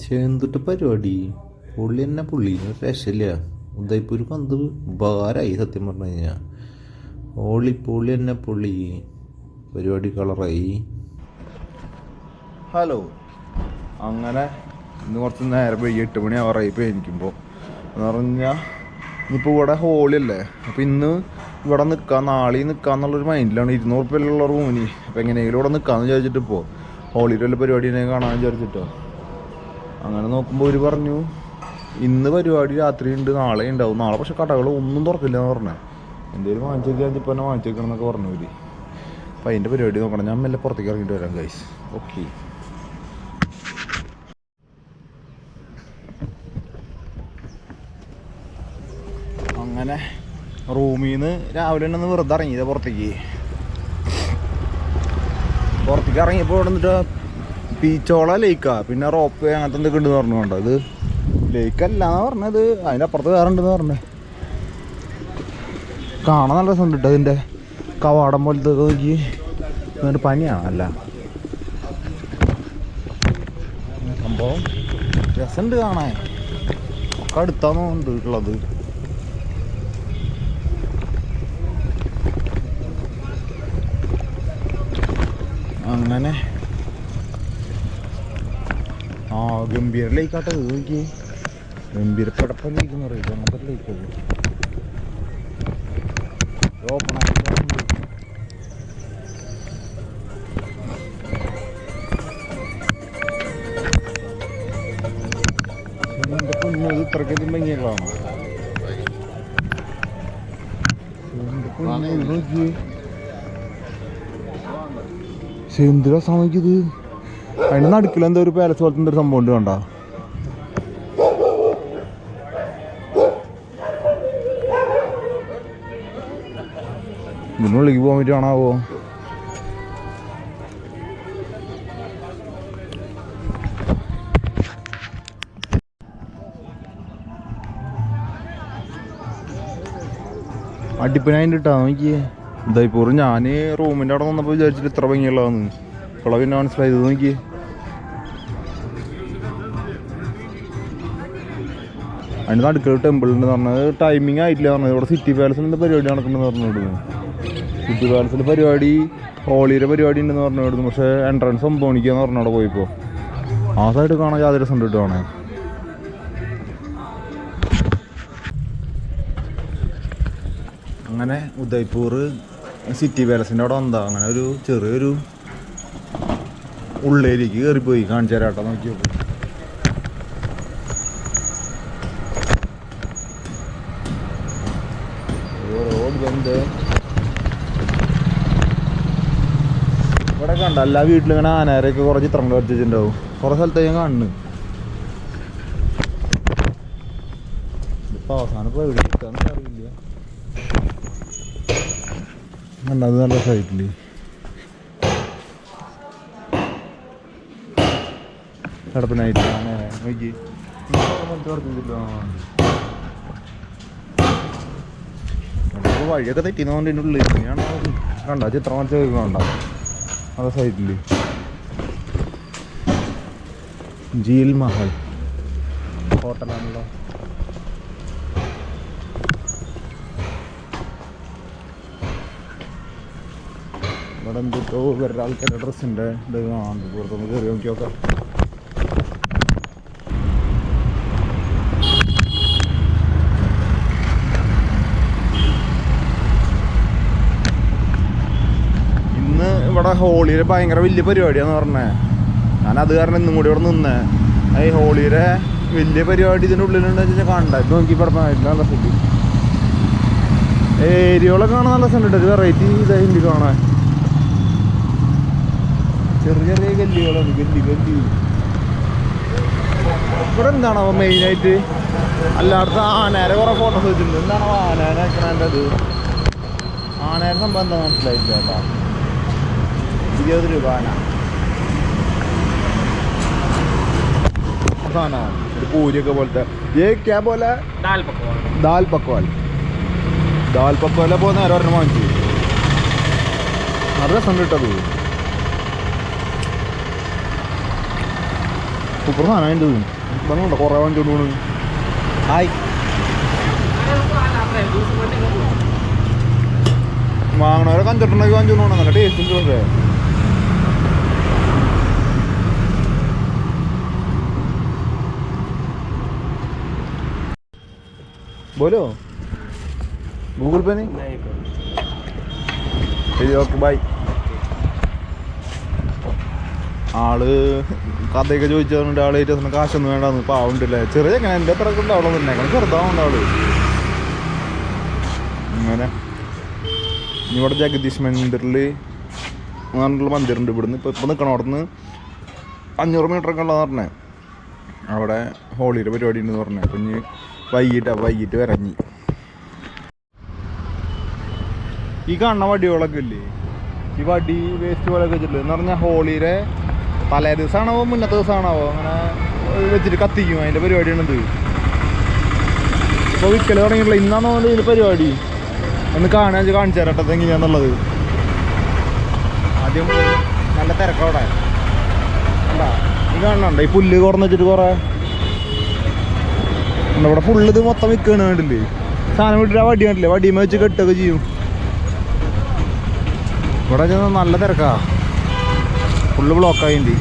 ചേന്തിട്ട് പരിപാടി. പുള്ളി തന്നെ പുള്ളി ഒരു രക്ഷയില്ല. ഉദയ്പൂർ പന്ത് ഉപകാരമായി സത്യം പറഞ്ഞു കഴിഞ്ഞാൽ ഓളി പുള്ളി തന്നെ പുള്ളി. പരിപാടി കളറായി. ഹലോ. അങ്ങനെ ഇന്ന് കുറച്ച് നേരം പോയി എട്ട് മണി ആവാറായി ഇപ്പോൾ എനിക്കുമ്പോൾ എന്ന് പറഞ്ഞാൽ ഇന്നിപ്പോൾ ഇവിടെ ഹോളി അല്ലേ അപ്പോൾ ഇന്ന് ഇവിടെ നിൽക്കാം നാളെ നിൽക്കാന്നുള്ളൊരു മൈൻഡിലാണ് ഇരുന്നൂറ് ഉള്ള റൂമിന് അപ്പോൾ എങ്ങനെയെങ്കിലും ഇവിടെ നിൽക്കാമെന്ന് വിചാരിച്ചിട്ട് ഇപ്പോൾ ഹോളിയിൽ വല്ല എന്നെ കാണാൻ വിചാരിച്ചിട്ടോ? അങ്ങനെ നോക്കുമ്പോൾ ഒരു പറഞ്ഞു ഇന്ന് പരിപാടി രാത്രി ഉണ്ട് നാളെ ഉണ്ടാവും. നാളെ പക്ഷെ കടകൾ ഒന്നും തുറക്കില്ല എന്ന് പറഞ്ഞേ. എന്തെങ്കിലും വാങ്ങിച്ചേക്കാൻ ഇപ്പം തന്നെ വാങ്ങിച്ചേക്കണം എന്നൊക്കെ പറഞ്ഞു ഒരു അപ്പം അതിന്റെ പരിപാടി നോക്കണം. ഞാൻ മെല്ലെ പുറത്തേക്ക് ഇറങ്ങിയിട്ട് വരാം ഗൈസ് ഓക്കെ അങ്ങനെ റൂമിൽ നിന്ന് രാവിലെ തന്നെ വെറുതെ ഇറങ്ങിയത് പുറത്തേക്ക്. പുറത്തേക്ക് ഇറങ്ങിയപ്പോൾ ഇവിടെ നിന്നിട്ട് പീച്ചോള ലേക്കാ പിന്നെ റോപ്പ് അങ്ങനത്തെ എന്തൊക്കെ ഉണ്ടെന്ന് പറഞ്ഞു കണ്ടോ? ഇത് ലേക്കല്ല പറഞ്ഞത്. അതിന്റെ അപ്പുറത്ത് വേറെ ഉണ്ടെന്ന് പറഞ്ഞേ. കാണാൻ നല്ല രസമുണ്ട് കേട്ടോ അതിന്റെ കവാടം പോലത്തെ നോക്കി. എന്നിട്ട് പനിയാണ് അല്ല. സംഭവം രസമുണ്ട് കാണാൻ. ഒക്കെ അടുത്താന്ന് തോന്നുന്നുണ്ട് ഉള്ളത് അങ്ങനെ ആ ഗംഭീര ലേക്കാട്ടെ നോക്കി ഗംഭീര പടപ്പ ലേക്ക് എന്ന് പറയും അങ്ങനത്തെ ലേക്ക് ഓപ്പൺ ആയിട്ട് പൊന്നത് ഇത്രയ്ക്കധികം ഭംഗിയുള്ളതാണ്? എന്തിനാ സമയത്ത് അതിന്റെ നടുക്കിൽ എന്തോ ഒരു പാലസ് പോലത്തെ എന്തൊരു സംഭവം ഉണ്ട് കണ്ടോ? ഇതിനുള്ളിലേക്ക് പോകാൻ പറ്റുവാണാവോ അടിപ്പനായിട്ട് ഇട്ടാ നോക്കിയേ. ഇതായിപ്പോറും ഞാൻ റൂമിന്റെ അവിടെ വന്നപ്പോൾ വിചാരിച്ചിട്ട് ഇത്ര ഭംഗിയുള്ളതാന്ന്. ഇപ്പോഴാണ് പിന്നെ മനസ്സിലായത് നോക്കിയേ. അതിന് നടുക്കൊരു ടെമ്പിൾ ഉണ്ട് പറഞ്ഞത് ടൈമിംഗ് ആയിട്ടില്ല പറഞ്ഞത് ഇവിടെ സിറ്റി എന്താ പരിപാടി നടക്കണമെന്ന് പറഞ്ഞിരുന്നു സിറ്റി പാലസിൽ പരിപാടി ഹോളിയുടെ പരിപാടി ഉണ്ടെന്ന് പറഞ്ഞിരുന്നു പക്ഷേ എൻട്രൻസ് ഒമ്പത് മണിക്കാന്ന് പറഞ്ഞു അവിടെ പോയിപ്പോൾ ആ സൈഡ് കാണാൻ യാതൊരു രസം ഉണ്ട് കാണാൻ അങ്ങനെ ഉദയ്പൂർ സിറ്റി പാലസിന്റെ അവിടെ വന്നതാ. അങ്ങനെ ഒരു ചെറിയൊരു ഉള്ളേരിക്ക് കയറിപ്പോയി. കാണിച്ചു തരാട്ടോ നോക്കി നോക്കൂ ഇവിടെ കണ്ട? എല്ലാ വീട്ടിലും ഇങ്ങനെ ആനേരൊക്കെ കുറേ ചിത്രങ്ങൾ വരച്ചിട്ടുണ്ടാവും. കുറേ സ്ഥലത്ത് ഞാൻ കാണുന്നു. ഇപ്പം അവസാനം ഇപ്പോൾ എവിടെ കിട്ടാന്ന് അറിയില്ല. കണ്ടത് നല്ല സൈറ്റിൽ. കിടപ്പിനായിട്ട് ആനേ നോക്കി നമുക്ക് വഴിയൊക്കെ തെറ്റിന്നതുകൊണ്ട് ഇതിന്റെ ഉള്ളിൽ ഞാൻ കണ്ട ചിത്രം വരച്ച കണ്ട അതെ സൈറ്റിൽ ജീൽ മഹൽ. ഹോട്ടലാണല്ലോ. ഇവിടെ എന്തൊക്കെയോ വേറെ ആൾക്കാരുടെ ഡ്രസ്സിന്റെ ഇത് കാണുന്നു പുറത്തൊന്ന് കയറി നോക്കി നോക്കാം ഇന്ന് ഇവിടെ ഹോളിയുടെ ഭയങ്കര വലിയ പരിപാടിയാന്ന് പറഞ്ഞേ. ഞാൻ അത് കാരണം ഇന്നും കൂടി ഇവിടെ നിന്നേ. ഈ ഹോളിയുടെ വലിയ പരിപാടി ഇതിന്റെ ഉള്ളിലുണ്ടെന്ന് വെച്ചാൽ കണ്ട. ഇത് നോക്കി പറഞ്ഞായിരുന്നു നല്ല ഫുഡ് ഏരിയകളൊക്കെ കാണാൻ നല്ല സെൻഡ് ഒരു വെറൈറ്റി ഇതായി എനിക്ക് കാണാൻ. ചെറിയ ചെറിയ ഗല്ലികളാണ് ഗല്ലി ഗല്ലി. ഇവിടെ എന്താണോ മെയിനായിട്ട് അല്ലാത്ത ആനേരെ കുറെ ഫോട്ടോസ് വെച്ചിട്ടുണ്ട്. എന്താണോ ആനേനെ വെക്കണേന്റെ അത് ആനേരെ സംഭവം എന്താ മനസ്സിലായിട്ടില്ല കേട്ടോ. ഇരുപത് രൂപയാണ്. പൂരിയൊക്കെ പോലത്തെ. ഏ ക്യാ പോലെ? ദാൽ പക്കോൽ ദാൽ പക്കോല പോകുന്ന? ആരോരെണ്ണം വാങ്ങിച്ചു. നല്ല രസം കിട്ടത് സൂപ്പർ സാധനം അതിന്റെ പറഞ്ഞോണ്ടോ കുറേ വാങ്ങിച്ചോണ്ട് പോണു. ഹായ്. വാങ്ങണവരൊക്കെ അഞ്ചെട്ടുണ്ടെങ്കിൽ വാങ്ങിച്ചു പോകണം നല്ല ടേസ്റ്റ് ഉണ്ട് പക്ഷേ બોલો ગૂગલ પે નહીં ഓക്കെ ബൈ ആൾ കഥയൊക്കെ ചോദിച്ചതുകൊണ്ട് ആൾ ഏറ്റവും കാശൊന്നും വേണ്ടാന്ന് പാവുണ്ടല്ലേ ചെറിയ എങ്ങനെ എന്റെ പിറക്കെ ഉണ്ടാവുള്ളൂ തന്നെ ചെറുതാവുണ്ട് ആൾ. അങ്ങനെ ഇവിടെ ജഗദീഷ് മന്ദിറിൽ പറഞ്ഞിട്ടുള്ള മന്ദിറുണ്ട് ഇവിടുന്ന്. ഇപ്പോൾ ഇപ്പോൾ നിൽക്കണം അവിടെ നിന്ന് അഞ്ഞൂറ് മീറ്ററൊക്കെ ഉള്ളതെന്ന് പറഞ്ഞേ. അവിടെ ഹോളിയുടെ പരിപാടി ഉണ്ടെന്ന് പറഞ്ഞേ. അപ്പം ഇനി വൈകിട്ടാ വൈകിട്ട് ഇറങ്ങി ഈ കാണുന്ന വടികളൊക്കെ ഇല്ലേ? ഈ വടി വേസ്റ്റ് പോലെയൊക്കെ വെച്ചിട്ടില്ല? എന്ന് പറഞ്ഞാൽ ഹോളിയുടെ തലേ ദിവസമാണാവോ മുന്നത്തെ ദിവസമാണാവോ അങ്ങനെ വെച്ചിട്ട് കത്തിക്കും അതിന്റെ ഇത്. ഇപ്പോൾ വിൽക്കൽ തുടങ്ങിയിട്ടില്ല ഇന്നാണോ ഇതിന്റെ പരിപാടി? ഒന്ന് കാണാൻ കാണിച്ചു തരട്ടത് എങ്ങനെയാന്നുള്ളത് ആദ്യം നല്ല തിരക്കവിടെ കണ്ടാ? ഈ കാണണുണ്ടോ ഈ പുല്ല് കുറഞ്ഞ് വെച്ചിട്ട് കുറേ. ഇവിടെ ഫുള്ളിത് മൊത്തം വിൽക്കണ കണ്ടില്ലേ? സാധനം വിട്ടിട്ട് വടി കണ്ടില്ലേ? വടിയും വെച്ച് കെട്ടൊക്കെ ചെയ്യും. ഇവിടെ ചെന്ന് നല്ല തിരക്കാ. ഫുള്ള് ബ്ലോക്കായിണ്ട്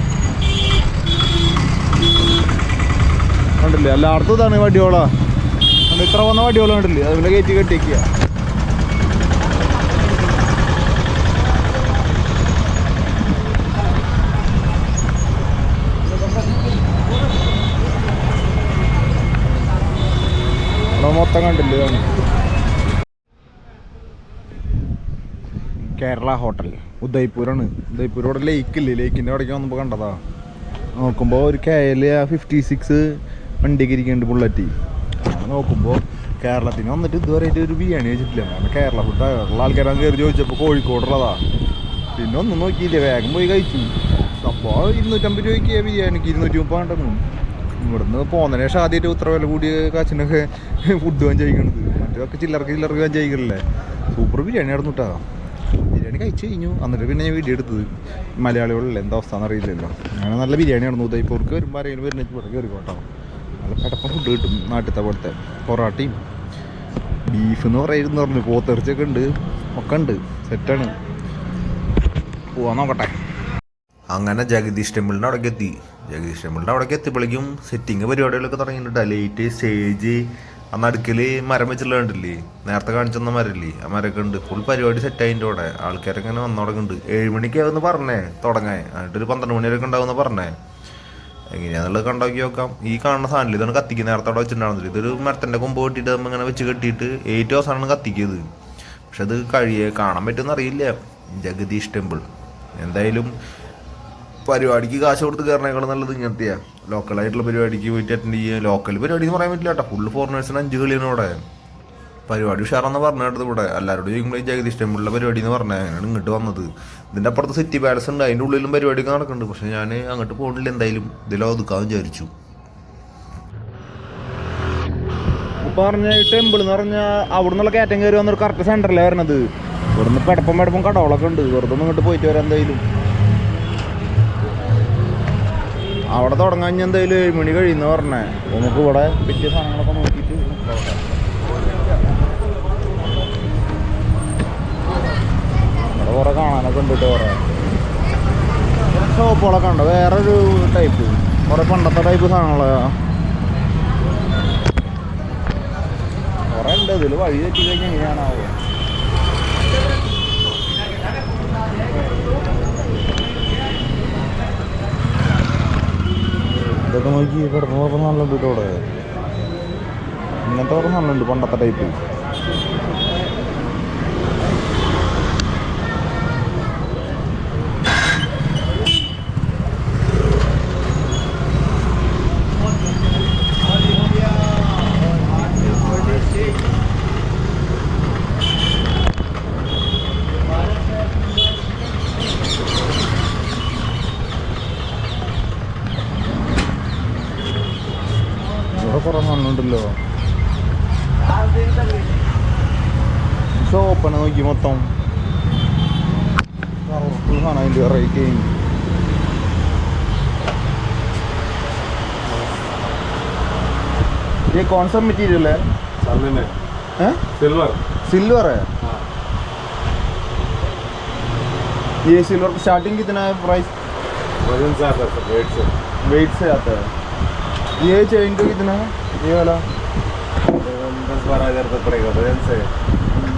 കണ്ടില്ലേ? എല്ലായിടത്തും ഇതാണ് വടിയോളാ. ഇത്ര വന്ന വടിയോളം കണ്ടില്ലേ? അതുപോലെ കയറ്റി കെട്ടിക്കുക ഇവിടെ കണ്ടില്ലേ? കേരള ഹോട്ടൽ ഉദയ്പൂരാണ്. ഉദയ്പൂർ ഇവിടെ ലേക്ക് ഇല്ലേ ലേക്കിന്റെ അവിടേക്ക് വന്നപ്പോൾ കണ്ടതാ. നോക്കുമ്പോൾ ഒരു കെ എൽ ഫിഫ്റ്റി സിക്സ് വണ്ടിക്ക് ഇരിക്കുന്നുണ്ട് ബുള്ളറ്റ് നോക്കുമ്പോൾ കേരളത്തിന് വന്നിട്ട് ഇതുവരെ ഒരു ബിരിയാണി വെച്ചിട്ടില്ല കാരണം കേരള ഫുഡ് ഉള്ള ആൾക്കാരാണ് കയറി ചോദിച്ചപ്പോൾ കോഴിക്കോടുള്ളതാ. പിന്നെ ഒന്നും നോക്കിയില്ല. വേഗം പോയി കഴിച്ചു. അപ്പോൾ ഇരുന്നൂറ്റമ്പത് രൂപയ്ക്ക് ബിരിയാണിക്ക് ഇരുന്നൂറ്റി മുപ്പതുണ്ടെന്നും ഇവിടുന്ന് പോകുന്നതിന് ശേഷം ആദ്യമായിട്ട് ഇത്ര വില കൂടിയ കാച്ചിനൊക്കെ ഫുഡ് വാങ്ങി കഴിക്കണത്. മറ്റൊക്കെ ചില്ലർക്ക് ചില്ലർക്ക് വാങ്ങി കഴിക്കണില്ലേ? സൂപ്പർ ബിരിയാണി ആയിരുന്നു കേട്ടോ ബിരിയാണി കഴിച്ചു കഴിഞ്ഞു. എന്നിട്ട് പിന്നെ ഞാൻ വീഡിയോ എടുത്തത്. മലയാളികളല്ലേ എന്താ അവസ്ഥ എന്നറിയില്ലല്ലോ അങ്ങനെ നല്ല ബിരിയാണി ആയിരുന്നു. അവർക്ക് വരുമ്പോൾ ആരെങ്കിലും വരുന്ന ഇവിടെ കയറി കേട്ടോ. നല്ല കടപ്പം ഫുഡ് കിട്ടും നാട്ടിലത്തെ പോലത്തെ. പൊറാട്ടയും ബീഫ് എന്ന് പറയുന്നു പറഞ്ഞു പോത്തിറച്ചിയൊക്കെ ഉണ്ട്. ഒക്കെ ഉണ്ട്. സെറ്റാണ് പോവാൻ നോക്കട്ടെ. അങ്ങനെ ജഗദീഷ് ടെമ്പിളിന്റെ അവിടേക്ക് എത്തി. ജഗദീഷ് ടെമ്പിളിന്റെ അവിടേക്ക് എത്തിയപ്പോഴേക്കും സെറ്റിങ് പരിപാടികളൊക്കെ തുടങ്ങിയിട്ടുണ്ട്. ലൈറ്റ് സ്റ്റേജ് ആ നടുക്കിൽ മരം വെച്ചുള്ള കണ്ടില്ലേ നേരത്തെ കാണിച്ചെന്ന മരല്ലേ ആ മരമൊക്കെ ഉണ്ട്. ഫുൾ പരിപാടി സെറ്റ് അതിന്റെ അവിടെ. ആൾക്കാരൊക്കെ ഇങ്ങനെ വന്നു തുടങ്ങുന്നുണ്ട്. പറഞ്ഞേ? തുടങ്ങാൻ. എന്നിട്ടൊരു പന്ത്രണ്ട് മണിവരൊക്കെ ഉണ്ടാവുമെന്ന് പറഞ്ഞേ. എങ്ങനെയാണെന്നുള്ളത് കണ്ടാക്കി നോക്കാം ഈ കാണുന്ന സാധനം ഇതാണ് കത്തിക്ക് നേരത്തെ അവിടെ വെച്ചിട്ടുണ്ടായിരുന്നില്ല ഇതൊരു മരത്തിന്റെ കൊമ്പ് കെട്ടിയിട്ട് നമ്മൾ ഇങ്ങനെ വെച്ച് കെട്ടിയിട്ട് ഏറ്റവും അവസാനമാണ് കത്തിക്കിയത്. പക്ഷെ അത് കഴിയേ കാണാൻ പറ്റുമെന്ന് അറിയില്ല. ജഗദീഷ് ടെമ്പിൾ എന്തായാലും പരിപാടിക്ക് കാശ് കൊടുത്ത് കയറണേക്കാൾ നല്ലത് ഇങ്ങനത്തെയാ. ലോക്കലായിട്ടുള്ള പരിപാടിക്ക് പോയിട്ട് അറ്റൻഡ് ചെയ്യുക ലോക്കൽ പരിപാടി എന്ന് പറയാൻ പറ്റില്ല കേട്ടോ. ഫുള്ള് ഫോറിനേഴ്സിന് അഞ്ച് കളിയാണ് ഇവിടെ. പരിപാടി ഉഷാറാന്ന് പറഞ്ഞു കേട്ടത് ഇവിടെ. എല്ലാവരോടും ചോദിക്കുമ്പോൾ ജഗതി ഇഷ്ടമുള്ള പരിപാടി എന്ന് പറഞ്ഞാൽ അങ്ങനെയാണ് ഇങ്ങോട്ട് വന്നത്. ഇതിന്റെ അപ്പുറത്ത് സിറ്റി പാലസ് ഉണ്ട്. അതിന്റെ ഉള്ളിലും പരിപാടിയൊക്കെ നടക്കുന്നുണ്ട്. പക്ഷെ ഞാൻ അങ്ങോട്ട് പോകണില്ല എന്തായാലും ഇതിലോ ഒതുക്കാമെന്ന് വിചാരിച്ചു. പറഞ്ഞ ടെമ്പിൾ എന്ന് പറഞ്ഞാൽ അവിടെ നിന്നുള്ള കയറ്റം കയറി വന്നൊരു കറക്റ്റ് സെന്ററിലാണ് വരണത്. ഇവിടുന്ന് പെടപ്പം പെടപ്പം കടകളൊക്കെ ഉണ്ട്. വെറുതെ ഇങ്ങോട്ട് പോയിട്ട് വരാം എന്തായാലും. അവിടെ തുടങ്ങാൻ ഞാൻ എന്തായാലും ഏഴ് മണി കഴിയുന്ന പറഞ്ഞേ. നമുക്ക് ഇവിടെ പറ്റിയ സാധനങ്ങളൊക്കെ നോക്കിയിട്ട് നിക്കാം അവിടെ. കുറെ കാണാനൊക്കെ ഉണ്ട് കേട്ടോ കുറെ. ഷോപ്പുകളൊക്കെ ഉണ്ട്. വേറൊരു ടൈപ്പ് കുറെ പണ്ടത്തെ ടൈപ്പ് സാധനങ്ങളാ. കുറെ ഉണ്ട്. ഇതിൽ വഴി തെറ്റി കഴിഞ്ഞാൽ എങ്ങനെയാണാവോ ഇതൊക്കെ നോക്കി കിടന്നു കുഴപ്പം നല്ലുണ്ട് ഇങ്ങനത്തെ തുറന്നാലുണ്ട് പണ്ടത്തെ ടൈപ്പ് ഇവിടെ കുറെ നല്ലുണ്ടല്ലോ ഷോപ്പനെ നോക്കി മൊത്തം കളർഫുൾ സാധനം അതിൻ്റെ വെറൈറ്റി ये कौन सा मटेरियल है सामने में हैं सिल्वर सिल्वर है ये सिल्वर स्टार्टिंग कितना है प्राइस वजन से आता है सब वेट से वेट से आता है ये चेन का कितना है ये वाला वजन दस बारह हजार तक पड़ेगा वजन से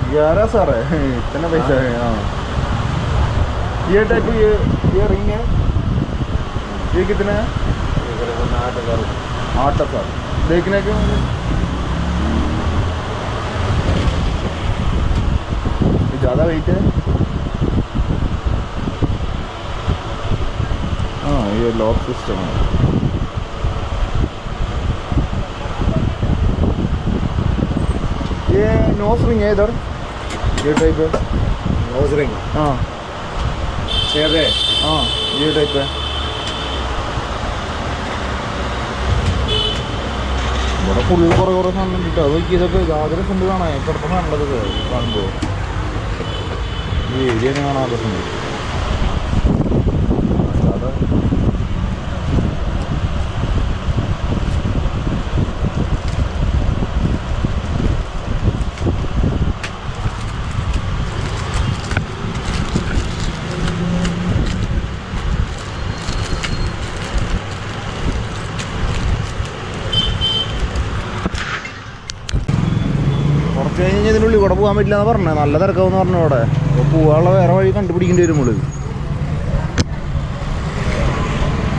ग्यारह सर है इतना पैसा है हाँ ये टाइप ये ये रिंग है ये कितना है ये करीबन आठ हजार आठ सर देखने के मुझे ये ज़्यादा वेट है हाँ ये लॉक सिस्टम है ये नोस रिंग है इधर ये टाइप है नोज रिंग हाँ छेद है हाँ ये टाइप है ഇവിടെ ഫുള്ള് കുറേ കുറേ സാധനം കിട്ടും അത് നോക്കി ഇതൊക്കെ യാതൊരു ഫണ്ട് കാണാൻ ഇപ്പോഴത്തെ സാധനമുള്ളത് കാണുമ്പോൾ ഈ ഏരിയ തന്നെ കാണാതെ ഉണ്ട് അല്ലാതെ പോകാൻ പറ്റില്ല എന്ന് പറഞ്ഞത് നല്ല തിരക്കാവെന്ന് പറഞ്ഞു അവിടെ. അപ്പോൾ പോകാനുള്ള വേറെ വഴി കണ്ടുപിടിക്കേണ്ടി വരും നമ്മൾ.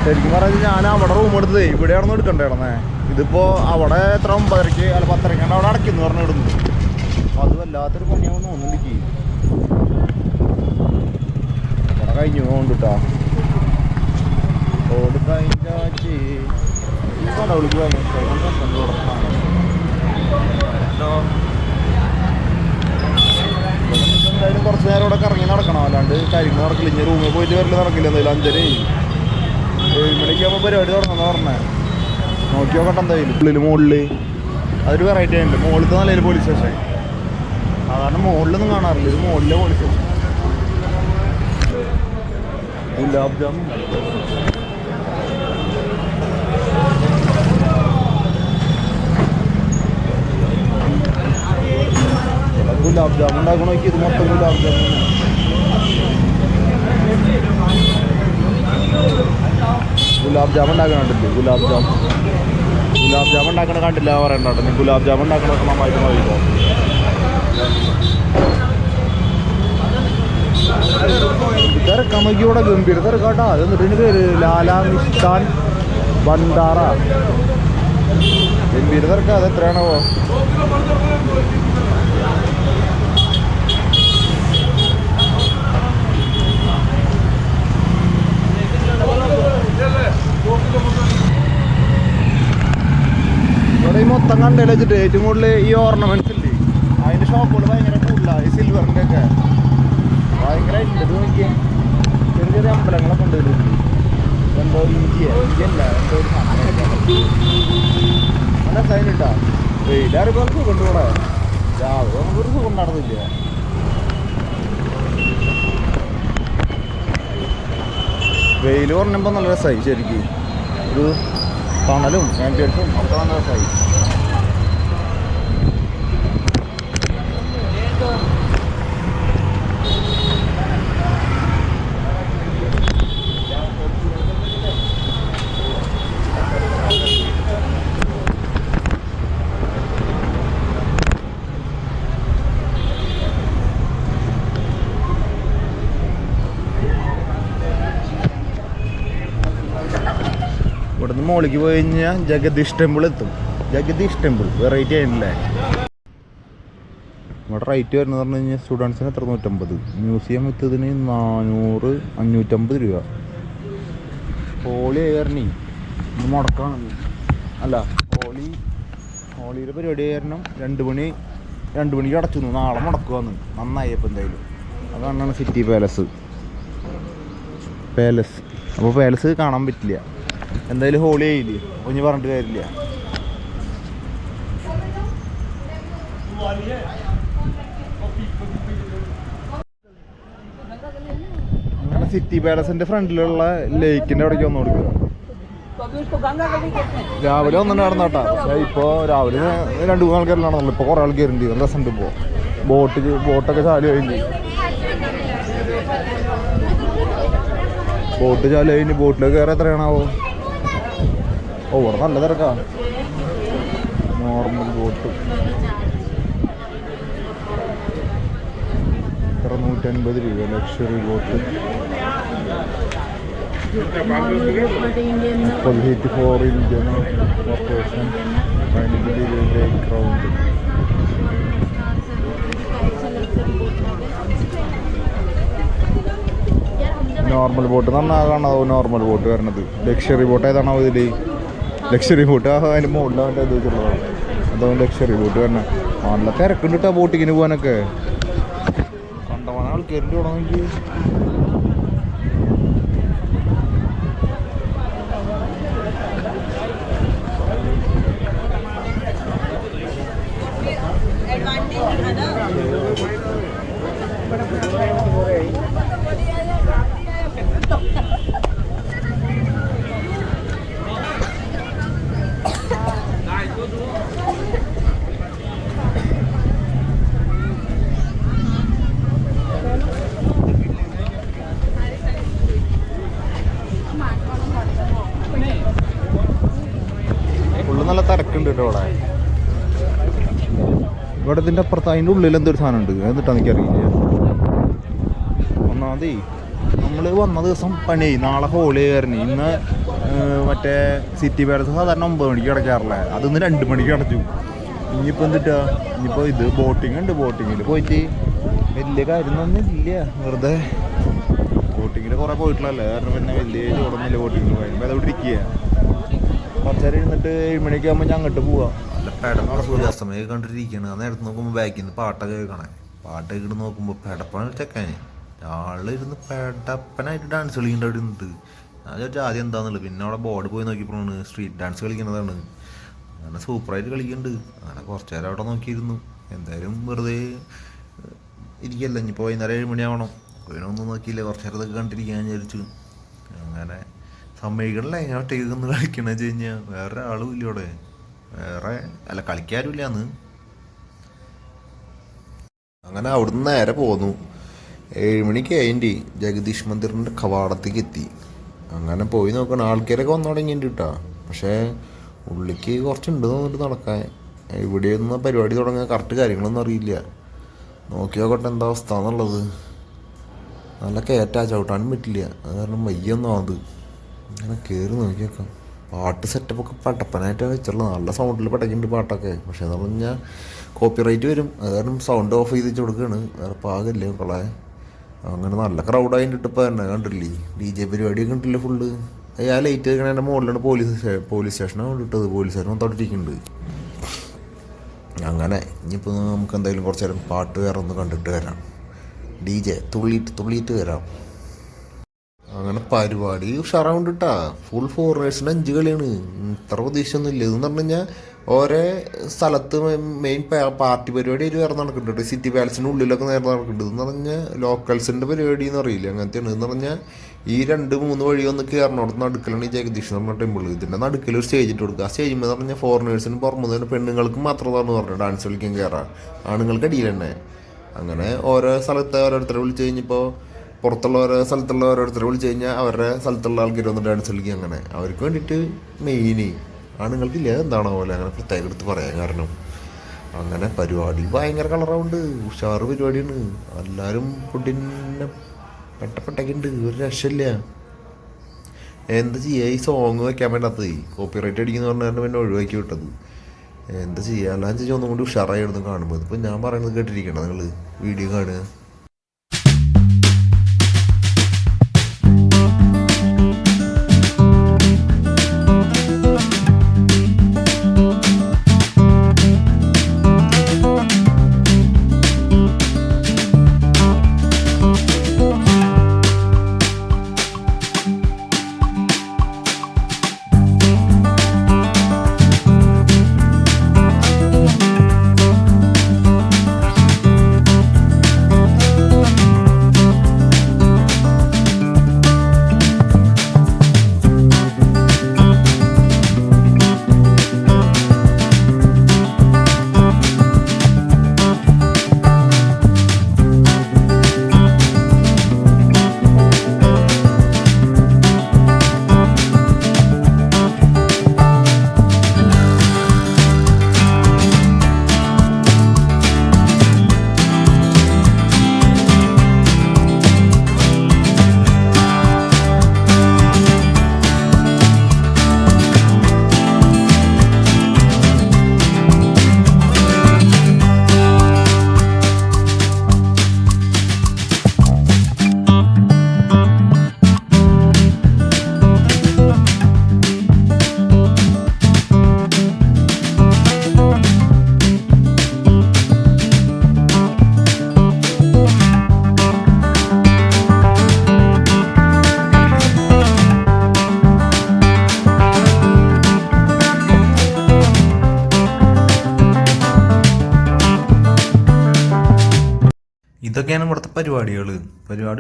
ശരിക്കും പറഞ്ഞാൽ ഞാൻ അവിടെ റൂം എടുത്തത്. ഇവിടെയാണെന്ന് എടുക്കണ്ടായിരുന്നേ ഇതിപ്പോ അവിടെ എത്ര ഒമ്പതരയ്ക്ക് അല്ല പത്തരക്കാണ്ട് അവിടെ അടയ്ക്കുന്നു പറഞ്ഞു ഇടുന്നു അത് വല്ലാത്തൊരു പണിയാവുന്ന തോന്നുന്നുണ്ട് അവിടെ കഴിഞ്ഞു കൊണ്ടിട്ടാ റോഡ് കഴിഞ്ഞാച്ചി കടവിളിക്ക് ഹലോ എന്തായാലും കുറച്ച് നേരം ഇവിടെ കറങ്ങി നടക്കണം. അല്ലാണ്ട് കാര്യങ്ങൾ നടക്കില്ല. ഇനി റൂമിൽ പോയിട്ട് വരൽ നടക്കില്ല. എന്തായാലും അഞ്ചര ഏഴ് മണിക്കാകുമ്പോൾ പരിപാടി തുടങ്ങുന്ന പറഞ്ഞേ. നോക്കി നോക്കട്ടെ എന്തായാലും. ഉള്ളിൽ മുകളിൽ അതൊരു വെറൈറ്റി ഉണ്ട് മുകളിലത്തെ നല്ലൊരു പോലീസ് സ്റ്റേഷൻ സാധാരണ മുകളിലൊന്നും കാണാറില്ല. ഇത് മുകളിലെ പോലീസ് സ്റ്റേഷൻ ഗുലാബ് ജാമുൻ ഇവിടെ ഗുലാബ് ജാമുൻ ഉണ്ടാക്കണ നോക്കി ഇത് മൊത്തം ഗുലാബ് ജാമുൻ ഗുലാബ് ജാമുൻ ഉണ്ടാക്കണ കണ്ടില്ലേ ഗുലാബ് ജാമുൻ. ഗുലാബ് ജാമുൻ ഉണ്ടാക്കണ കണ്ടില്ല പറയണ്ട നീ ഗുലാബ് ജാമുൻ ഉണ്ടാക്കണ നന്നായിട്ട് നോക്കിക്കോ തിരക്കാൻ നോക്കി ഇവിടെ ഗംഭീര തിരക്കാട്ടാ. അത് എന്നിട്ട് പേര് ലാലാ മിഷ്ടാൻ ഭണ്ഡാറ. ഗംഭീര തിരക്കാ അത് എത്രയാണോ ഇവിടെ ഈ മൊത്തം കണ്ടതിൽ വെച്ചിട്ട് ഏറ്റവും കൂടുതൽ ഈ ഓർണമെന്റ്സ് ഇല്ലേ? അതിന്റെ ഷോപ്പുകൾ ഭയങ്കര കൂടുതലാണ് ഈ സിൽവറിന്റെ ഒക്കെ. ഭയങ്കരമായിട്ടുണ്ട് ഇത് നോക്കിയേ. ചെറിയ ചെറിയ അമ്പലങ്ങളൊക്കെ ഉണ്ട് എന്തോ ഇഞ്ചിയ ഇഞ്ചിയല്ല എന്തോ ഒരു നല്ല സൈൻ ഇട്ടാ. വെയിലാറിപ്പോൾ സുഖം ഉണ്ട് ഇവിടെ. രാവിലെ നമുക്കൊരു സുഖം നടന്നില്ല. വെയിൽ പറഞ്ഞപ്പോൾ നല്ല രസമായി ശരിക്കും. ഒരു തണലും ആംബിയൻസും ഒക്കെ നല്ല മോളിക്ക് പോയി കഴിഞ്ഞാൽ ജഗദീഷ് ടെമ്പിൾ എത്തും. ജഗദീഷ് ടെമ്പിൾ വെറൈറ്റി ആയിട്ടില്ലേ? നമ്മുടെ റേറ്റ് വരുന്നത് പറഞ്ഞു കഴിഞ്ഞാൽ സ്റ്റുഡൻസിന് എത്ര? നൂറ്റമ്പത്. മ്യൂസിയം വിത്തതിന് നാനൂറ് അഞ്ഞൂറ്റമ്പത് രൂപ. ഹോളി ആയിരുന്നു. ഇത് മുടക്കാണ്. അല്ല ഹോളി ഹോളിയുടെ പരിപാടി കാരണം രണ്ട് മണി രണ്ട് മണിക്ക് അടച്ചു നാളെ മുടക്കുവാന്ന്. നന്നായി അപ്പം എന്തായാലും. അതാണ് സിറ്റി പാലസ് പാലസ് അപ്പോൾ പാലസ് കാണാൻ പറ്റില്ല. എന്തായാലും ഹോളി ആയില്ലേ ഒഞ്ഞ് പറഞ്ഞിട്ട് കാര്യമില്ല. സിറ്റി പാലസിന്റെ ഫ്രണ്ടിലുള്ള ലേക്കിന്റെ അവിടേക്ക് വന്നു കൊടുക്കുക രാവിലെ ഒന്നുണ്ടായിരുന്നു കേട്ടാ. പക്ഷേ ഇപ്പോൾ രാവിലെ രണ്ട് മൂന്ന് ആൾക്കാരിലാണല്ലോ ഇപ്പോൾ കുറേ ആൾക്കാരുണ്ട് നല്ല രസമുണ്ട് ഇപ്പോൾ ബോട്ട് ബോട്ടൊക്കെ ചാലി കഴിഞ്ഞു. ബോട്ട് ചാലി കഴിഞ്ഞ് ബോട്ടിലൊക്കെ കയറി എത്രയാണാവോ? ഓ ഇവിടെ നല്ല തിരക്കാണ് നോർമൽ ബോട്ട് എത്ര നൂറ്റൻപത് രൂപ ലക്ഷറി ബോട്ട് മുപ്പത് ഫോർ ഇന്ത്യൻ കോർപ്പറേഷൻ ക്രൗണ്ട് നോർമൽ ബോട്ട് നന്നാകാണോ നോർമൽ ബോട്ട് വരണത്. ലക്ഷറി ബോട്ട് ഏതാണോ ഇതിൽ ലക്ഷറി ബോട്ട് ആ അതിന് മുകളിൽ അവന്റെ അതാണ് ലക്ഷറി ബോട്ട് വരണേ നല്ല തിരക്കുണ്ട് കേട്ടോ ബോട്ടിങ്ങിന് പോകാനൊക്കെ. കണ്ടവനാൾ കയറി പോകണമെങ്കിൽ ഫുള്ള് നല്ല തിരക്കുണ്ട് കേട്ടോ ഇവിടെ ഇതിന്റെ അപ്പുറത്ത് അതിന്റെ ഉള്ളിൽ എന്തൊരു സാധനം ഉണ്ട്? എന്നിട്ടാണ് എനിക്കറിയില്ല. ഒന്നാമതേ നമ്മൾ വന്ന ദിവസം പണി നാളെ ഹോളി കയറിന് ഇന്ന് മറ്റേ സിറ്റി പാലസ് സാധാരണ ഒമ്പത് മണിക്ക് കിടക്കാറില്ല? അതിന്ന് രണ്ട് മണിക്ക് കിടച്ചു ഇനിയിപ്പോൾ എന്തിട്ടാ? ഇനിയിപ്പോൾ ഇത് ബോട്ടിംഗ് ഉണ്ട്. ബോട്ടിങ്ങിൽ പോയിട്ട് വലിയ കാര്യമൊന്നും ഇല്ല വെറുതെ ബോട്ടിങ്ങിൽ കുറേ പോയിട്ടുള്ളതല്ലേ? കാരണം പിന്നെ വലിയ ചോടൊന്നുമില്ല ബോട്ടിങ്ങിൽ പോയി അപ്പോൾ അതോടെ ഇരിക്കുക കുറച്ച് നേരം ഇരുന്നിട്ട് ഏഴ് മണിക്ക് ആകുമ്പോൾ ഞാൻ അങ്ങോട്ട് പോവാം. നല്ല പെടപ്പ സൂര്യാസ്തമയൊക്കെ കണ്ടിരിക്കുകയാണ് ആ നേരത്ത് നോക്കുമ്പോൾ ബാക്കിൽ നിന്ന് പാട്ടൊക്കെ കേൾക്കണേ. പാട്ട് കേട്ട് നോക്കുമ്പോൾ പെടപ്പാണ് ചെക്കാന്. ആളിരുന്ന് പെടപ്പനായിട്ട് ഡാൻസ് കളിക്കേണ്ട അവിടെ നിന്നിട്ട് ഞാൻ ചോദിച്ചാൽ ആദ്യം എന്താണെന്നുള്ളത് പിന്നെ അവിടെ ബോർഡ് പോയി നോക്കിയപ്പോഴാണ് സ്ട്രീറ്റ് ഡാൻസ് കളിക്കുന്നതാണ്. അങ്ങനെ സൂപ്പറായിട്ട് കളിക്കുന്നുണ്ട് അങ്ങനെ കുറച്ച് നേരം അവിടെ നോക്കിയിരുന്നു. എന്തായാലും വെറുതെ ഇരിക്കല്ല. ഇനിയിപ്പോൾ വൈകുന്നേരം ഏഴ് മണിയാവണം അതിനൊന്നും നോക്കിയില്ല. കുറച്ച് നേരത്തൊക്കെ കണ്ടിരിക്കാൻ വിചാരിച്ചു. അങ്ങനെ സമ്മതിക്കണല്ലേ ഞാൻ ഒറ്റയ്ക്ക് ഒന്ന് കളിക്കണെന്ന് വെച്ച് കഴിഞ്ഞാൽ വേറെ ആളും ഇല്ല ഇവിടെ. വേറെ അല്ല കളിക്കാരും ഇല്ലാന്ന് അങ്ങനെ അവിടുന്ന് നേരെ പോന്നു. ഏഴുമണിക്ക് അതിന്റെ ജഗദീഷ് മന്ദിറിന്റെ കവാടത്തേക്ക് എത്തി. അങ്ങനെ പോയി നോക്കണം. ആൾക്കാരൊക്കെ വന്നു തുടങ്ങിയിട്ട് കേട്ടോ പക്ഷേ ഉള്ളിക്ക് കുറച്ചുണ്ട് തോന്നിട്ട് നടക്കാൻ. ഇവിടെയൊന്നും പരിപാടി തുടങ്ങാൻ കറക്റ്റ് കാര്യങ്ങളൊന്നും അറിയില്ല. നോക്കി നോക്കട്ടെ എന്താ അവസ്ഥ എന്നുള്ളത്. നല്ല കയറ്റാ ചവിട്ടാനും പറ്റില്ല. അത് കാരണം വയ്യൊന്നും അത് അങ്ങനെ കയറി നോക്കി പാട്ട് പാട്ട് സെറ്റപ്പൊക്കെ പട്ടപ്പനായിട്ട് വെച്ചുള്ള നല്ല സൗണ്ടിൽ പടയ്ക്കുന്നുണ്ട് പാട്ടൊക്കെ. പക്ഷേ എന്ന് പറഞ്ഞാൽ കോപ്പി റൈറ്റ് വരും. അത് കാരണം സൗണ്ട് ഓഫ് ചെയ്ത് വെച്ച് കൊടുക്കുകയാണ് വേറെ പാകില്ലേ മക്കളെ. അങ്ങനെ നല്ല ക്രൗഡായിട്ട് ഇപ്പോൾ തന്നെ. കണ്ടില്ലേ ഡി ജെ പരിപാടിയൊക്കെ ഉണ്ടല്ലോ ഫുള്ള് ആ ലൈറ്റ് വെക്കണതിന്റെ മുകളിലാണ് പോലീസ് പോലീസ് സ്റ്റേഷനാണ് കൊണ്ടിട്ടത്. പോലീസ് സ്റ്റേഷൻ തൊട്ടിരിക്കുന്നുണ്ട് അങ്ങനെ ഇനിയിപ്പോൾ നമുക്ക് എന്തായാലും കുറച്ച് നേരം പാട്ട് വേറെ ഒന്ന് കണ്ടിട്ട് വരാം. ഡി ജെ തുള്ളിയിട്ട് തുള്ളിയിട്ട് വരാം. അങ്ങനെ പരിപാടി ഉഷാറാവുണ്ട് കേട്ടാ ഫുൾ ഫോറിനേഴ്സിന് അഞ്ച് കളിയാണ്. ഇത്ര പ്രതീക്ഷയൊന്നും ഇല്ല ഇതെന്ന് പറഞ്ഞു കഴിഞ്ഞാൽ ഓരോ സ്ഥലത്ത് മെയിൻ പാർട്ടി പരിപാടി ആയിട്ട് വേറെ നടക്കുന്നുണ്ട്. സിറ്റി പാലസിന്റെ ഉള്ളിലൊക്കെ നേരെ നടക്കുന്നുണ്ട്. ഇതെന്ന് പറഞ്ഞാൽ ലോക്കൽസിന്റെ പരിപാടി എന്ന് അറിയില്ല. അങ്ങനത്തെയാണ്. എന്ന് പറഞ്ഞാൽ ഈ രണ്ട് മൂന്ന് വഴി ഒന്ന് കയറണോടത്ത് നടുക്കലാണ് ഈ ജഗദീഷ് എന്ന് പറഞ്ഞ ടെമ്പിൾ ഇതിന്റെ നടുക്കൽ ഒരു സ്റ്റേജ് ഇട്ട് കൊടുക്കുക. ആ സ്റ്റേജ് എന്ന് പറഞ്ഞാൽ ഫോറിനേഴ്സിന് പുറമെ തന്നെ പെണ്ണുങ്ങൾക്ക് മാത്രമാണെന്ന് പറഞ്ഞു ഡാൻസ് കളിക്കാൻ കയറാം ആണുങ്ങൾക്ക് അടിയിൽ അങ്ങനെ ഓരോ സ്ഥലത്തെ ഓരോരുത്തരെ വിളിച്ച് കഴിഞ്ഞപ്പോൾ പുറത്തുള്ള ഓരോ സ്ഥലത്തുള്ള ഓരോരുത്തരെ വിളിച്ചു കഴിഞ്ഞാൽ അവരുടെ സ്ഥലത്തുള്ള ആൾക്കാർ വന്ന് ഡാൻസ് കളിക്കും അങ്ങനെ. അവർക്ക് വേണ്ടിയിട്ട് മെയിന് ആണുങ്ങൾക്കില്ല എന്താണോ പോലെ അങ്ങനെ പ്രത്യേകം എടുത്ത് പറയാൻ കാരണം. അങ്ങനെ പരിപാടി ഭയങ്കര കളറാവുണ്ട് ഉഷാറ് പരിപാടിയാണ്. എല്ലാവരും ഫുഡിനെ പെട്ടപ്പെട്ടൊക്കെയുണ്ട് ഒരു രക്ഷയില്ല. എന്താ ചെയ്യുക ഈ സോങ് വെക്കാൻ വേണ്ടാത്തത്? കോപ്പി റൈറ്റ് അടിക്കുന്ന പറഞ്ഞാൽ പിന്നെ ഒഴിവാക്കി വിട്ടത്. എന്താ ചെയ്യുക എല്ലാം ചെയ്യാൻ ഒന്നും കൂടി ഉഷാറായി എടുത്ത് കാണുമ്പോൾ ഇപ്പോൾ ഞാൻ പറയുന്നത് കേട്ടിരിക്കണം നിങ്ങൾ വീഡിയോ കാണുക.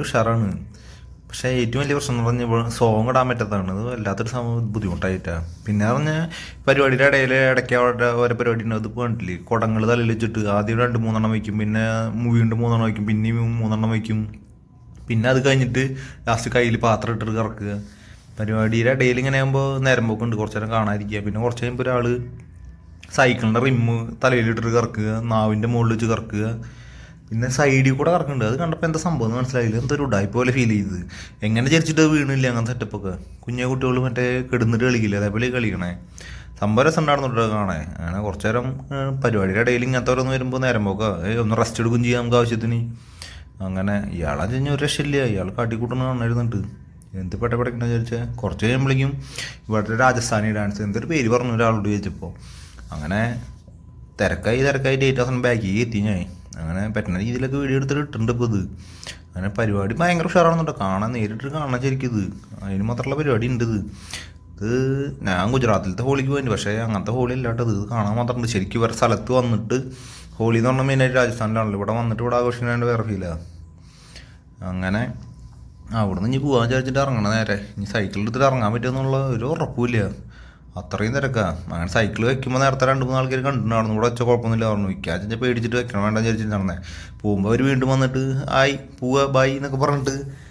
ഉഷാറാണ്. പക്ഷേ ഏറ്റവും വലിയ പ്രശ്നം എന്ന് പറഞ്ഞാൽ സോങ് ഇടാൻ പറ്റാത്തതാണ്. അത് വല്ലാത്തൊരു സമയം ബുദ്ധിമുട്ടായിട്ടാണ് പിന്നെ പറഞ്ഞാൽ പരിപാടിയുടെ ഇടയിൽ ഇടയ്ക്ക് അവിടെ ഓരോ പരിപാടി ഉണ്ട്. അത് കണ്ടില്ലേ? കുടങ്ങൾ തലയിൽ വെച്ചിട്ട് ആദ്യം രണ്ട് മൂന്നെണ്ണം വയ്ക്കും. പിന്നെ വീണ്ടും മൂന്നെണ്ണം വയ്ക്കും. പിന്നെയും മൂന്നെണ്ണം വയ്ക്കും. പിന്നെ അത് കഴിഞ്ഞിട്ട് ലാസ്റ്റ് കയ്യിൽ പാത്രം ഇട്ടിട്ട് കറക്കുക. പരിപാടിയുടെ ഇടയിൽ ഇങ്ങനെ ആകുമ്പോൾ നേരം പോക്കുണ്ട്. കുറച്ച് നേരം കാണാതിരിക്കുക. പിന്നെ കുറച്ച് കഴിയുമ്പോൾ ഒരാൾ സൈക്കിളിന്റെ റിമ്മ് തലയിലിട്ടിട്ട് കറക്കുക. നാവിന്റെ മുകളിൽ വെച്ച് കറക്കുക. പിന്നെ സൈഡിൽ കൂടെ കറക്കുന്നുണ്ട് അത് കണ്ടപ്പോൾ എന്താ സംഭവം എന്ന് മനസ്സിലായില്ല. എന്തൊരു ഉടായ്പ പോലെ ഫീൽ ചെയ്ത് എങ്ങനെ ചരിച്ചിട്ട് വീണില്ല അങ്ങനത്തെ സെറ്റപ്പൊക്കെ കുഞ്ഞു കുട്ടികൾ മറ്റേ കിടന്നിട്ട് കളിക്കില്ല? അതേപോലെ കളിക്കണേ. സംഭവം രസം ഉണ്ടായിരുന്നുണ്ടോ കാണേ അങ്ങനെ കുറച്ച് നേരം പരിപാടിയുടെ ഇടയിൽ ഇങ്ങനത്തെ ഓരോന്ന് വരുമ്പോൾ നേരം പോക്കാ. ഒന്ന് റെസ്റ്റ് എടുക്കുകയും ചെയ്യാം നമുക്ക് ആവശ്യത്തിന്. അങ്ങനെ ഇയാളെ ചെഞ്ഞ ഒരു രക്ഷയില്ല. ഇയാൾ കാട്ടിക്കൂട്ടണ കാണായിരുന്നിട്ട് എന്ത് പെട്ട പഠിക്കണ ചോദിച്ചാൽ കുറച്ച് കഴിയുമ്പോഴേക്കും ഇവിടുത്തെ രാജസ്ഥാനി ഡാൻസ് എന്തൊരു പേര് പറഞ്ഞു ഒരാളോട് ചോദിച്ചപ്പോൾ അങ്ങനെ തിരക്കായി തിരക്കായി ഡേറ്റ് അവസാനം ബാക്കിൽ എത്തി ഞാൻ അങ്ങനെ പറ്റുന്ന രീതിയിലൊക്കെ വീഡിയോ എടുത്തിട്ട് ഇട്ടിട്ടുണ്ട് ഇപ്പോൾ ഇത്. അങ്ങനെ പരിപാടി ഭയങ്കര ഉഷാറാണെന്നുണ്ടോ? കാണാൻ നേരിട്ട് കാണാൻ ശരിക്കും ഇത്. അതിന് മാത്രമുള്ള പരിപാടി ഉണ്ട് ഇത്. ഇത് ഞാൻ ഗുജറാത്തിലത്തെ ഹോളിക്ക് പോയിട്ട് പക്ഷേ അങ്ങനത്തെ ഹോളി അല്ലാട്ടത് ഇത്. കാണാൻ മാത്രമുണ്ട്. ശരിക്കും വേറെ സ്ഥലത്ത് വന്നിട്ട് ഹോളി എന്ന് പറഞ്ഞാൽ മെയിനായിട്ട് രാജസ്ഥാനിലാണല്ലോ. ഇവിടെ വന്നിട്ട് ഇവിടെ ആഘോഷിക്കാണ്ട് വേറെ ഫീലാണ് അങ്ങനെ അവിടെ നിന്ന് ഇനി പോകാൻ വിചാരിച്ചിട്ട് ഇറങ്ങണം നേരെ. ഇനി സൈക്കിൾ എടുത്തിട്ട് ഇറങ്ങാൻ പറ്റുമെന്നുള്ള ഒരു ഉറപ്പില്ല അത്രയും തിരക്കാ. അങ്ങനെ സൈക്കിൾ വെക്കുമ്പോൾ നേരത്തെ രണ്ട് മൂന്ന് ആൾക്കാർ കണ്ടിട്ടുണ്ടായിരുന്നു. ഇവിടെ വെച്ച കുഴപ്പമൊന്നുമില്ല പറഞ്ഞു. വിൽക്കാൻ വെച്ചാൽ പേടിച്ചിട്ട് വെക്കണം. വേണ്ടെന്ന് വിചാരിച്ചിട്ട് നടന്നേ. പോകുമ്പോൾ അവർ വീണ്ടും വന്നിട്ട് ആയി പോവുക ബൈ എന്നൊക്കെ പറഞ്ഞിട്ട്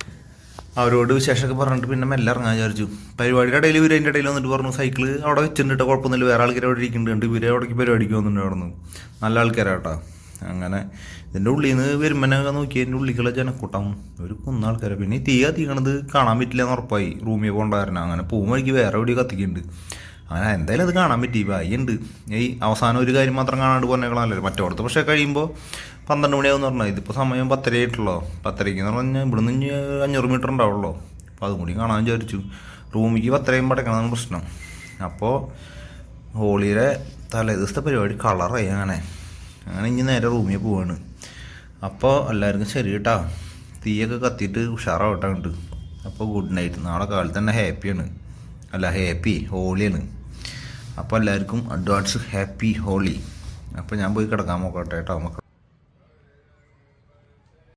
അവരോട് വിശേഷമൊക്കെ പറഞ്ഞിട്ട് പിന്നെ മെല്ലെ ഇറങ്ങാൻ വിചാരിച്ചു. പരിപാടിയുടെ ഇടയിൽ ഇവർ അതിന്റെ ഇടയിൽ വന്നിട്ട് പറഞ്ഞു സൈക്കിൾ അവിടെ വെച്ചിട്ടുണ്ട് കുഴപ്പമൊന്നുമില്ല. വേറെ ആൾക്കാർ അവിടെ ഇരിക്കുന്നുണ്ട്. ഇവരെ അവിടേക്ക് പരിപാടിക്ക് വന്നിട്ടുണ്ടായിരുന്നു നല്ല ആൾക്കാരാട്ടോ. അങ്ങനെ ഇതിന്റെ ഉള്ളിൽ നിന്ന് വരുമ്പനൊക്കെ നോക്കി അതിന്റെ ഉള്ളിക്കുള്ള ജനക്കൂട്ടം. ഒരു കുന്ന ആൾക്കാരെ. പിന്നെ തീയാ കത്തിക്കണത് കാണാൻ പറ്റില്ല എന്ന് ഉറപ്പായി. റൂമിൽ പോകണ്ടായിരുന്നു അങ്ങനെ പോകും എനിക്ക് വേറെ എവിടെയും കത്തിക്കുന്നുണ്ട്. അങ്ങനെ എന്തായാലും അത് കാണാൻ പറ്റി. ഉണ്ട് ഈ അവസാനം ഒരു കാര്യം മാത്രം കാണാണ്ട് പോന്നേക്കളല്ലോ മറ്റോടത്ത് പക്ഷേ കഴിയുമ്പോൾ പന്ത്രണ്ട് മണിയാവും പറഞ്ഞാൽ ഇതിപ്പോൾ സമയം പത്തര ആയിട്ടുള്ളോ? പത്തരയ്ക്ക് എന്ന് പറഞ്ഞാൽ ഇവിടെ ഇനി അഞ്ഞൂറ് മീറ്റർ ഉണ്ടാവുള്ളൂ? അപ്പോൾ അതും കൂടി കാണാൻ വിചാരിച്ചു. റൂമിക്ക് പത്തരയും പടക്കണതാണ് പ്രശ്നം. അപ്പോൾ ഹോളിയുടെ തലേ ദിവസത്തെ പരിപാടി കളറായി അങ്ങനെ. അങ്ങനെ ഇനി നേരെ റൂമിൽ പോവാണ്. അപ്പോൾ എല്ലാവർക്കും ശരി കേട്ടാ. തീയൊക്കെ കത്തിയിട്ട് ഉഷാറാവട്ടെ ഉണ്ട് അപ്പോൾ ഗുഡ് നൈറ്റ്. നാളെ കാലത്ത് തന്നെ ഹാപ്പിയാണ്. അല്ല ഹാപ്പി ഹോളിയാണ്. അപ്പോൾ എല്ലാവർക്കും അഡ്വാൻസ് ഹാപ്പി ഹോളി. അപ്പോൾ ഞാൻ പോയി കിടക്കാൻ നോക്കട്ടെ കേട്ടോ മക്കൾ